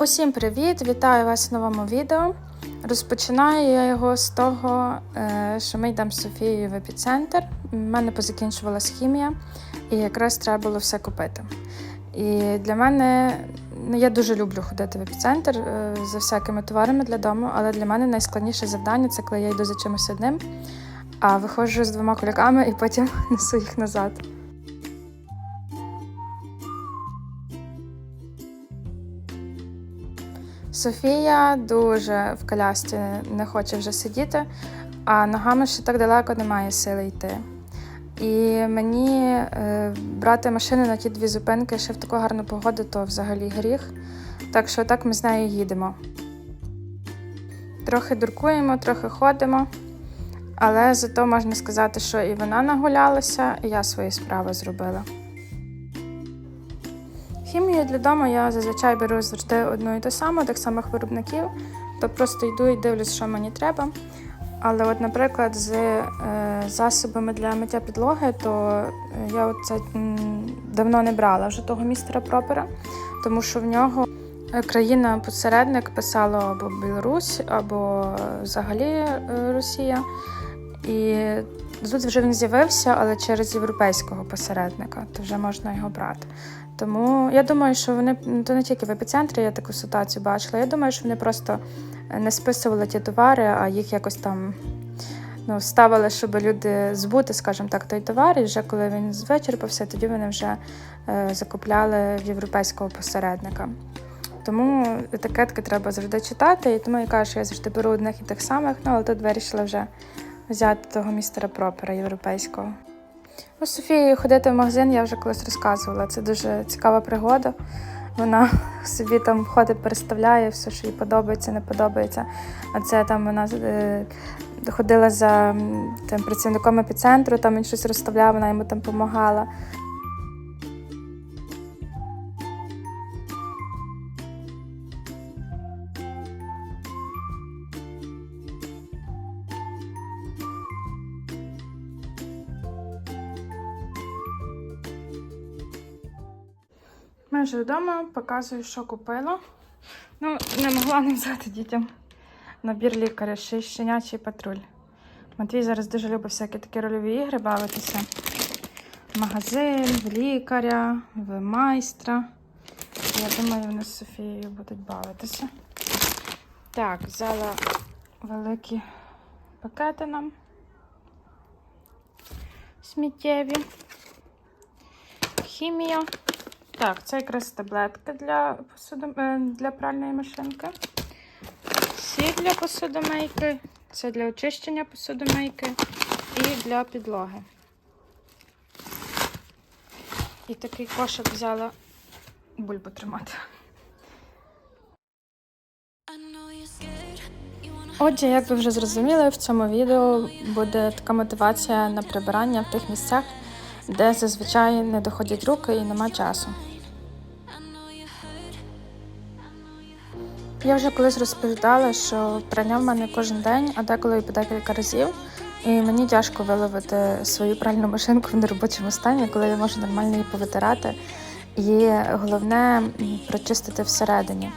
Усім привіт! Вітаю вас в новому відео. Розпочинаю я його з того, е, що ми йдемо з Софією в епіцентр. У мене позакінчувалась хімія, і якраз треба було все купити. І для мене ну, я дуже люблю ходити в епіцентр е, за всякими товарами для дому, але для мене найскладніше завдання це коли я йду за чимось одним, а виходжу з двома куляками і потім несу їх назад. Софія дуже в колясці не хоче вже сидіти, а ногами ще так далеко немає сили йти. І мені е, брати машину на ті дві зупинки ще в таку гарну погоду, то взагалі гріх. Так що так ми з нею їдемо. Трохи дуркуємо, трохи ходимо, але зато можна сказати, що і вона нагулялася, і я свої справи зробила. Хімію для дому я зазвичай беру завжди одну і ту саму, тих самих виробників, то просто йду і дивлюсь, що мені треба. Але, от, наприклад, з е, засобами для миття підлоги, то е, я це давно не брала вже того містера Пропера, тому що в нього е, країна-посередник писала або Білорусь, або взагалі Росія. І тут вже він з'явився, але через європейського посередника, то вже можна його брати. Тому я думаю, що вони то не тільки в епіцентрі я таку ситуацію бачила. Я думаю, що вони просто не списували ті товари, а їх якось там ну, ставили, щоб люди збути, скажімо так, той товар. І вже коли він вичерпався, тоді вони вже е, закупляли в європейського посередника. Тому етикетки треба завжди читати, і тому я кажу, що я завжди беру одних і тих самих, ну але тут вирішила вже взяти того містера Пропера європейського. У Софії ходити в магазин я вже колись розказувала. Це дуже цікава пригода. Вона собі там ходить, переставляє все, що їй подобається, не подобається. А це там вона е, ходила за тим працівником епіцентру, там він щось розставляв, вона йому там допомагала. Ми вже вдома, показую, що купила. Ну, не могла не взяти дітям набір лікаря, ще й щенячий патруль. Матвій зараз дуже любить всякі такі рольові ігри бавитися. В магазин, в лікаря, в майстра. Я думаю, вони з Софією будуть бавитися. Так, взяла великі пакети нам. Сміттєві. Хімія. Так, це якраз таблетки для посуду... е, для пральної машинки. Сі для посудомийки, це для очищення посудомийки і для підлоги. І такий кошик взяла бульбу тримати. Отже, як ви вже зрозуміли, в цьому відео буде така мотивація на прибирання в тих місцях, де зазвичай не доходять руки і нема часу. Я вже колись розповідала, що прання в мене кожен день, а деколи і по декілька разів. І мені тяжко виловити свою пральну машинку в неробочому стані, коли я можу нормально її повитирати. І головне прочистити всередині.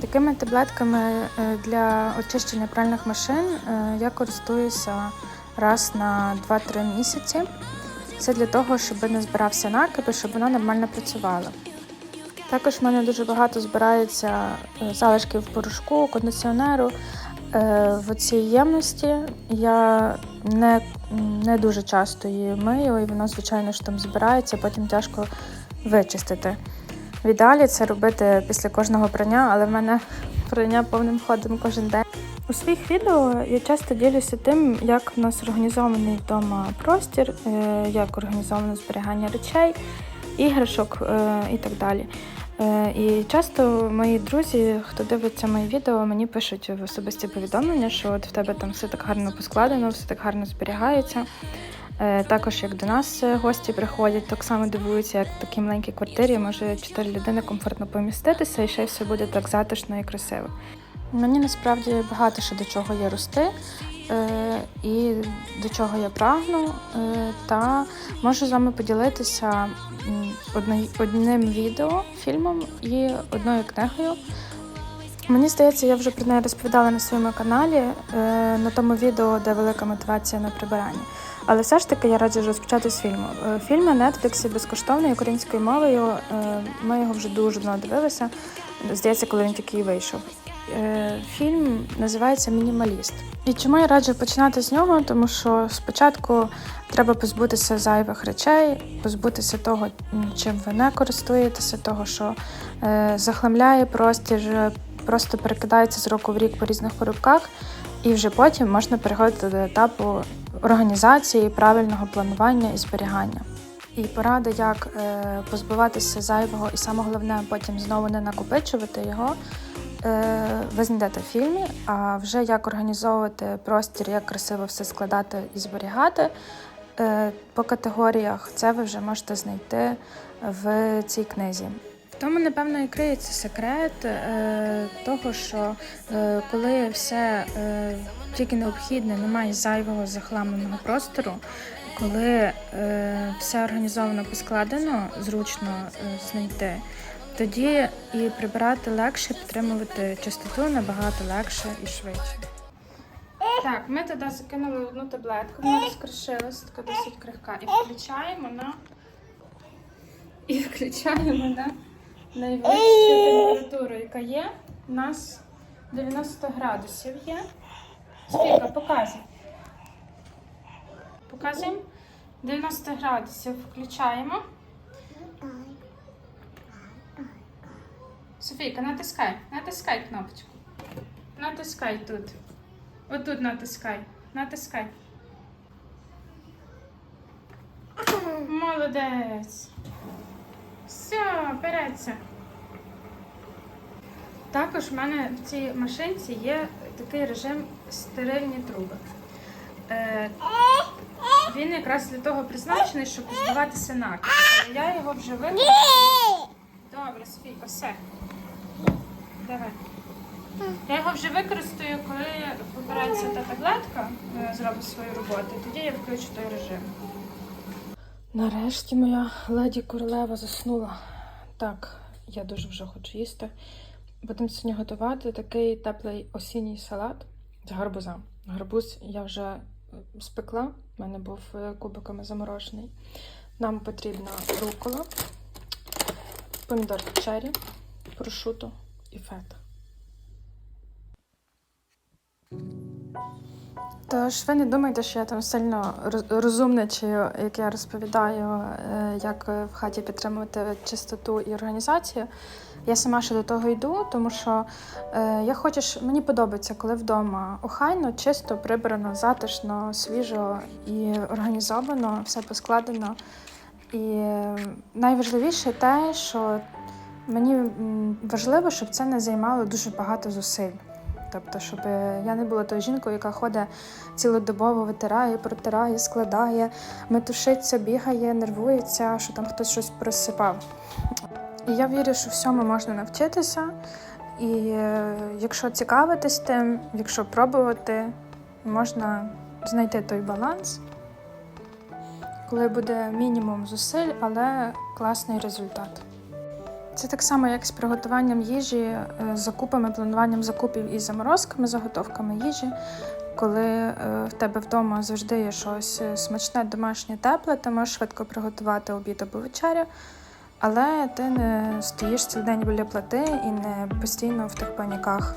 Такими таблетками е, для очищення пральних машин е, я користуюся раз на 2-3 місяці. Це для того, щоб не збирався накип і щоб вона нормально працювала. Також в мене дуже багато збирається е, залишків порошку, кондиціонеру. Е, В цій ємності я не, не дуже часто її мию, і воно, звичайно ж, там збирається, потім тяжко вичистити. В ідеалі це робити після кожного прання, але в мене прання повним ходом кожен день. У своїх відео я часто ділюся тим, як в нас організований вдома простір, е, як організовано зберігання речей, іграшок е, і так далі. Е, І часто мої друзі, хто дивиться мої відео, мені пишуть в особисті повідомлення, що от в тебе там все так гарно поскладено, все так гарно зберігається. Також як до нас гості приходять, так само дивуються, як в такій маленькій квартирі може чотири людини комфортно поміститися і ще все буде так затишно і красиво. Мені насправді багато що до чого є рости, е, і до чого я прагну, е, та можу з вами поділитися одним відео, фільмом і одною книгою, Мені здається, я вже про неї розповідала на своєму каналі е, на тому відео, де велика мотивація на прибиранні. Але все ж таки я раджу розпочати з фільму. Фільм на Netflix безкоштовний українською мовою. Ми його вже дуже давно дивилися. Здається, коли він тільки вийшов. Е, Фільм називається Мінімаліст. І чому я раджу починати з нього? Тому що спочатку треба позбутися зайвих речей, позбутися того, чим ви не користуєтеся, того, що е, захламляє простір, просто перекидається з року в рік по різних коробках, і вже потім можна переходити до етапу організації, правильного планування і зберігання. І порада, як е, позбуватися зайвого, і саме головне, потім знову не накопичувати його. Е, Ви знайдете в фільмі, а вже як організовувати простір, як красиво все складати і зберігати е, по категоріях, це ви вже можете знайти в цій книзі. В тому, напевно, і криється секрет е, того, що коли все тільки необхідне, немає зайвого захламленого простору, коли все організовано поскладено, зручно знайти, тоді і прибирати легше, підтримувати чистоту набагато легше і швидше. Так, ми туди закинули одну таблетку, вона розкришилась, така досить крихка. І включаємо на. І включаємо на найвищу температуру, яка є. У нас 90 градусів є. Скільки? Показуй. Показуємо. 90 градусів включаємо. Софійка, натискай. Натискай кнопочку. Натискай тут. Отут натискай. Натискай. Молодець. Все, береться. Також в мене в цій машинці є такий режим стерильні труби. Е, він якраз для того призначений, щоб позбуватися накипу. Але я його вже використала. Добре, Софійко, все. Давай. Я його вже використаю, коли побирається та таблетка, е, зробить свою роботу, тоді я включу той режим. Нарешті моя леді королева заснула. Так, я дуже вже хочу їсти. Будемо сьогодні готувати такий теплий осінній салат з гарбуза. Гарбуз я вже е, спекла, в мене був е, кубиками заморожений. Нам потрібна рукола, помідор чері, прошуто і фета. Тож ви не думайте, що я там сильно роз- розумничаю, як я розповідаю, е, як в хаті підтримувати чистоту і організацію. Я сама ще до того йду, тому що е, я хочу, мені подобається, коли вдома охайно, чисто, прибрано, затишно, свіжо і організовано, все поскладено. І е, найважливіше те, що мені важливо, щоб це не займало дуже багато зусиль. Тобто, щоб я не була тою жінкою, яка ходить цілодобово, витирає, протирає, складає, метушиться, бігає, нервується, що там хтось щось просипав. І я вірю, що всьому можна навчитися. І е, якщо цікавитись тим, якщо пробувати, можна знайти той баланс, коли буде мінімум зусиль, але класний результат. Це так само, як з приготуванням їжі, е, закупами, плануванням закупів і заморозками, заготовками їжі. Коли е, в тебе вдома завжди є щось е, смачне, домашнє, тепле, ти можеш швидко приготувати обід або вечерю, але ти не стоїш цілий день біля плити і не постійно в тих паніках.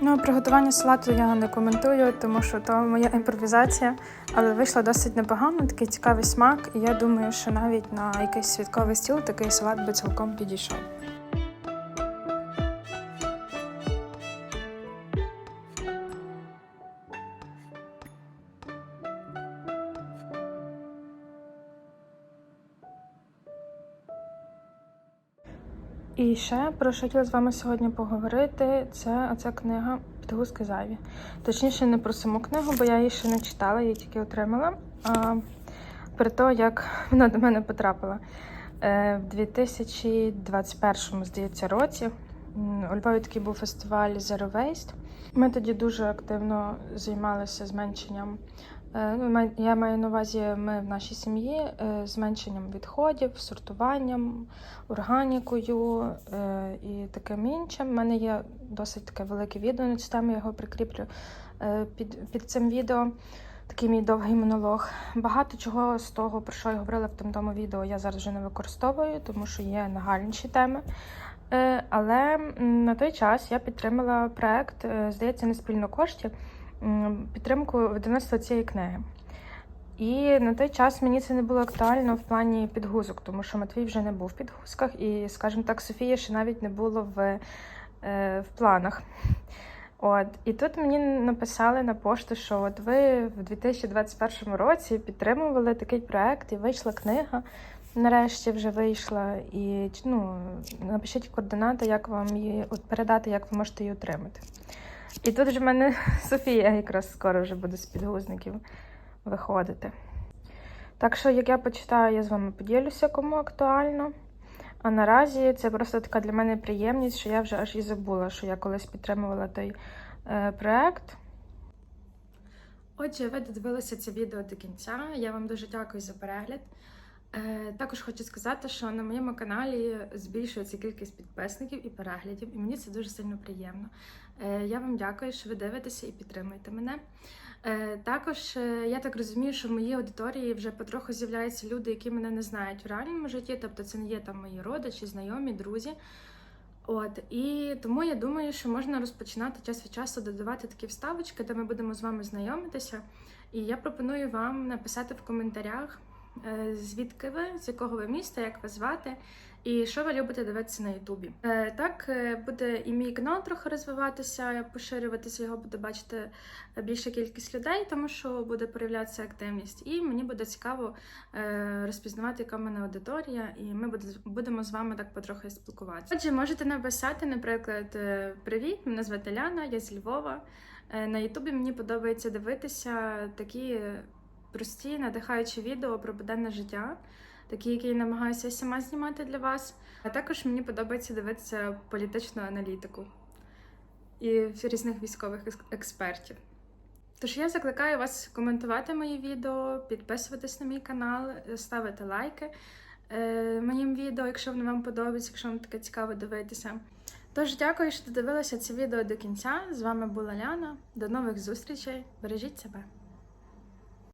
Ну, приготування салату я не коментую, тому що то моя імпровізація, але вийшло досить непогано, такий цікавий смак, і я думаю, що навіть на якийсь святковий стіл такий салат би цілком підійшов. І ще про що хотіла з вами сьогодні поговорити, це оця книга Підгузки зайві. Точніше, не про саму книгу, бо я її ще не читала, її тільки отримала. А про те, як вона до мене потрапила. Е, В 2021, здається, році у Львові такий був фестиваль Zero Waste. Ми тоді дуже активно займалися зменшенням Ну, я маю на увазі ми в нашій сім'ї е, зменшенням відходів, сортуванням, органікою е, і таким іншим. У мене є досить таке велике відео на цю тему, я його прикріплю е, під, під цим відео. Такий мій довгий монолог. Багато чого з того, про що я говорила в тому, відео, я зараз вже не використовую, тому що є нагальніші теми. Е, Але на той час я підтримала проект, е, здається, не спільно коштів, підтримку видавництва цієї книги. І на той час мені це не було актуально в плані підгузок, тому що Матвій вже не був в підгузках, і, скажімо так, Софія ще навіть не було в, е, в планах. От, і тут мені написали на пошту, що от ви в 2021 році підтримували такий проект, і вийшла книга. Нарешті вже вийшла. І ну, напишіть координати, як вам її передати, як ви можете її отримати. І тут же в мене Софія якраз скоро вже буде з підгузників виходити. Так що, як я почитаю, я з вами поділюся, кому актуально. А наразі це просто така для мене приємність, що я вже аж і забула, що я колись підтримувала той е, проект. Отже, ви додивилися це відео до кінця. Я вам дуже дякую за перегляд. Е, також хочу сказати, що на моєму каналі збільшується кількість підписників і переглядів, і мені це дуже сильно приємно. Е, я вам дякую, що ви дивитеся і підтримуєте мене. Е, також е, я так розумію, що в моїй аудиторії вже потроху з'являються люди, які мене не знають в реальному житті, тобто це не є там мої родичі, знайомі, друзі. От і тому я думаю, що можна розпочинати час від часу додавати такі вставочки, де ми будемо з вами знайомитися. І я пропоную вам написати в коментарях, звідки ви, з якого ви міста, як вас звати, і що ви любите дивитися на Ютубі. Е, Так е, буде і мій канал трохи розвиватися, поширюватися, його буде бачити більша кількість людей, тому що буде проявлятися активність. І мені буде цікаво е, розпізнавати, яка в мене аудиторія, і ми буде- будемо з вами так потрохи спілкуватися. Отже, можете написати, наприклад, е, привіт, мене звати Ляна, я з Львова. Е, На Ютубі мені подобається дивитися такі прості, надихаючі відео про буденне життя, такі, які я намагаюся сама знімати для вас. А також мені подобається дивитися політичну аналітику і різних військових експертів. Тож я закликаю вас коментувати мої відео, підписуватись на мій канал, ставити лайки е, моїм відео, якщо вони вам подобаються, якщо вам таке цікаво дивитися. Тож дякую, що додивилися це відео до кінця. З вами була Ляна. До нових зустрічей. Бережіть себе.